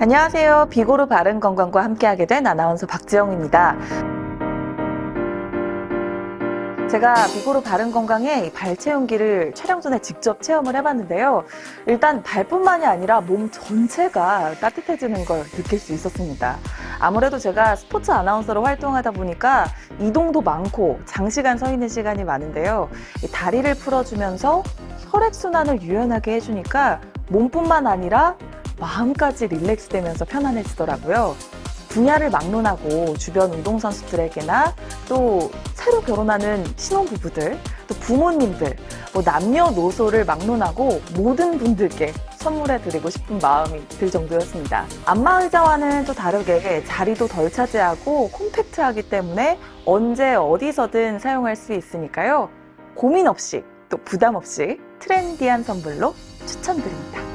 안녕하세요. 비고르 바른 건강과 함께하게 된 아나운서 박지영입니다. 제가 비고르 바른 건강의 발 체온기를 촬영 전에 직접 체험을 해봤는데요. 일단 발뿐만이 아니라 몸 전체가 따뜻해지는 걸 느낄 수 있었습니다. 아무래도 제가 스포츠 아나운서로 활동하다 보니까 이동도 많고 장시간 서 있는 시간이 많은데요. 이 다리를 풀어주면서 혈액순환을 유연하게 해주니까 몸뿐만 아니라 마음까지 릴렉스 되면서 편안해지더라고요. 분야를 막론하고 주변 운동선수들에게나 또 새로 결혼하는 신혼부부들, 또 부모님들, 뭐 남녀노소를 막론하고 모든 분들께 선물해 드리고 싶은 마음이 들 정도였습니다. 안마의자와는 또 다르게 자리도 덜 차지하고 콤팩트하기 때문에 언제 어디서든 사용할 수 있으니까요. 고민 없이 또 부담 없이 트렌디한 선물로 추천드립니다.